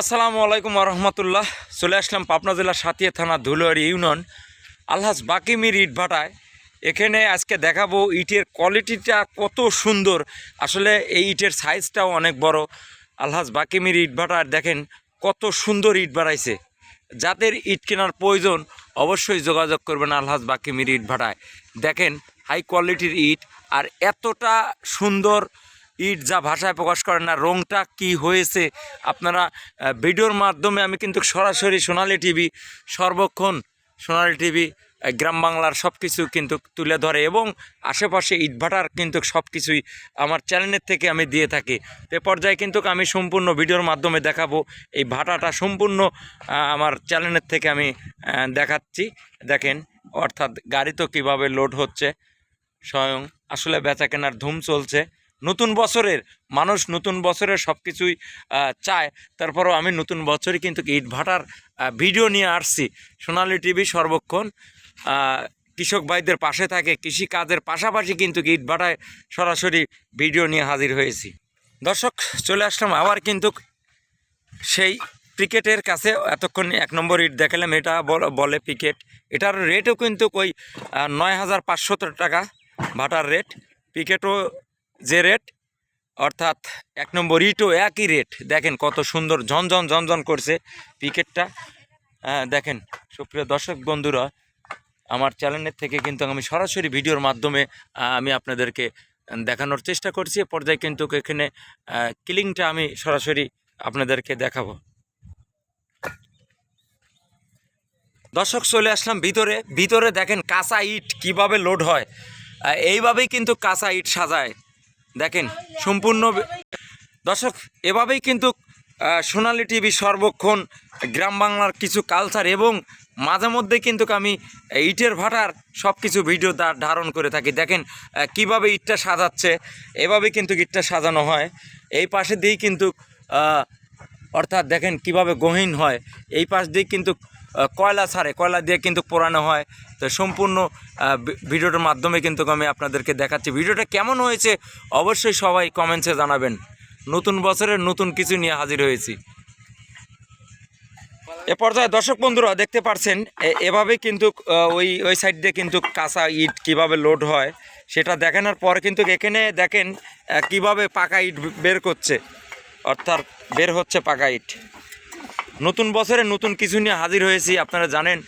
আসসালামু আলাইকুম রহমতুল্লাহ চলে আসলাম পাবনা জেলার সাতিয়া থানা ধুলোয়ারি ইউনিয়ন আলহাজ বাকিমির ইট ভাটায়। এখানে আজকে দেখাবো ইটের কোয়ালিটিটা কত সুন্দর। আসলে এই ইটের সাইজটাও অনেক বড়। আলহাজ বাকিমির ইট ভাটার দেখেন কত সুন্দর ইট বাড়াইছে। যাদের ইট কেনার প্রয়োজন অবশ্যই যোগাযোগ করবেন আলহাজ বাকিমির ইট ভাটায়। দেখেন হাই কোয়ালিটির ইট আর এতটা সুন্দর ইট যা ভাষায় প্রকাশ করে না, রংটা কি হয়েছে? আপনারা ভিডিওর মাধ্যমে আমি কিন্তু সরাসরি সোনালী টিভি, সর্বক্ষণ সোনালী টিভি গ্রাম বাংলার সব কিছু কিন্তু তুলে ধরে এবং আশেপাশে ইটভাটার কিন্তু সব কিছুই আমার চ্যানেলের থেকে আমি দিয়ে থাকি। এ পর্যায়ে কিন্তু আমি সম্পূর্ণ ভিডিওর মাধ্যমে দেখাবো, এই ভাটাটা সম্পূর্ণ আমার চ্যানেলের থেকে আমি দেখাচ্ছি। দেখেন, অর্থাৎ গাড়ি তো কীভাবে লোড হচ্ছে, স্বয়ং আসলে বেচা কেনার ধুম চলছে। নতুন বছরের, মানুষ নতুন বছরের সব কিছুই চায়। তারপরেও আমি নতুন বছরই কিন্তু ইট ভাটার ভিডিও নিয়ে আসছি। সোনালী টিভি সর্বক্ষণ কৃষক ভাইদের পাশে থাকে, কৃষি কাজের পাশাপাশি কিন্তু ইট ভাটায় সরাসরি ভিডিও নিয়ে হাজির হয়েছি। দর্শক, চলে আসলাম আবার কিন্তু সেই ক্রিকেটের কাছে। এতক্ষণ এক নম্বর ইট দেখালাম, এটা বল- ক্রিকেট এটার রেটও কিন্তু ওই নয় হাজার পাঁচশো টাকা ভাটার রেট। ক্রিকেটও যে রেট অর্থাৎ এক নম্বর ইটও একই রেট দেখেন কত সুন্দর ঝনঝন ঝনঝন করছে ক্রিকেটটা হ্যাঁ দেখেন, সুপ্রিয় দর্শক বন্ধুরা, আমার চ্যানেলের থেকে কিন্তু আমি সরাসরি ভিডিওর মাধ্যমে আমি আপনাদেরকে দেখানোর চেষ্টা করছি। এ পর্যায়ে কিন্তু এখানে কিলিংটা আমি সরাসরি আপনাদেরকে দেখাবো। দর্শক, চলে আসলাম ভিতরে। ভিতরে দেখেন কাঁচা ইট কীভাবে লোড হয়। এইভাবেই কিন্তু কাঁচা ইট সাজায়। দেখেন, সম্পূর্ণ দর্শক, এভাবেই কিন্তু সোনালি টিভি সর্বক্ষণ গ্রাম বাংলার কিছু কালচার এবং মাঝে মধ্যে কিন্তু আমি ইটের ভাটার সব কিছু ভিডিও ধারণ করে থাকি। দেখেন কীভাবে ইটটা সাজাচ্ছে, এভাবে কিন্তু ইটটা সাজানো হয়। এই পাশে দিয়েই কিন্তু অর্থাৎ দেখেন কীভাবে গহীন হয়। এই পাশ দিয়ে কিন্তু কয়লা ছাড়ে কয়লা দিয়ে কিন্তু পোড়ানো হয়। তো সম্পূর্ণ ভিডিওটার মাধ্যমে কিন্তু আমি আপনাদেরকে দেখাচ্ছি। ভিডিওটা কেমন হয়েছে অবশ্যই সবাই কমেন্টসে জানাবেন। নতুন বছরের নতুন কিছু নিয়ে হাজির হয়েছি। এ পর্যায়ে দর্শক বন্ধুরা, দেখতে পারছেন এভাবে কিন্তু ওই ওই সাইড দিয়ে কিন্তু কাঁচা ইট কীভাবে লোড হয়, সেটা দেখানোর পর কিন্তু এখানে দেখেন কীভাবে পাকা ইট বের করছে। অর্থাৎ বের হচ্ছে পাকা ইট। নতুন বছরে নতুন কিছু নিয়ে হাজির হয়েছি, আপনারা জানেন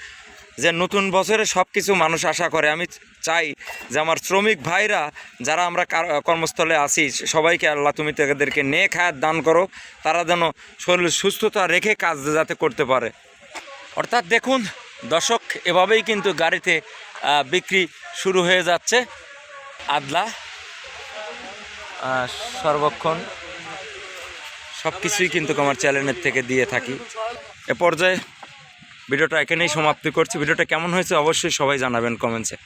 যে নতুন বছরে সব কিছু মানুষ আশা করে। আমি চাই যে আমার শ্রমিক ভাইরা, যারা আমরা কার- কর্মস্থলে আছি, সবাইকে আল্লাহ তুমি তাদেরকে নে খায়াত দান করো, তারা যেন শরীর সুস্থতা রেখে কাজ যাতে করতে পারে। অর্থাৎ দেখুন, দর্শক, এভাবেই কিন্তু গাড়িতে বিক্রি শুরু হয়ে যাচ্ছে। আদলা সর্বক্ষণ সব কিছুই কিন্তু আমার চ্যানেলের থেকে দিয়ে থাকি। এ পর্যায়ে ভিডিওটা এখানেই সমাপ্তি করছি। ভিডিওটা কেমন হয়েছে অবশ্যই সবাই জানাবেন কমেন্টসে।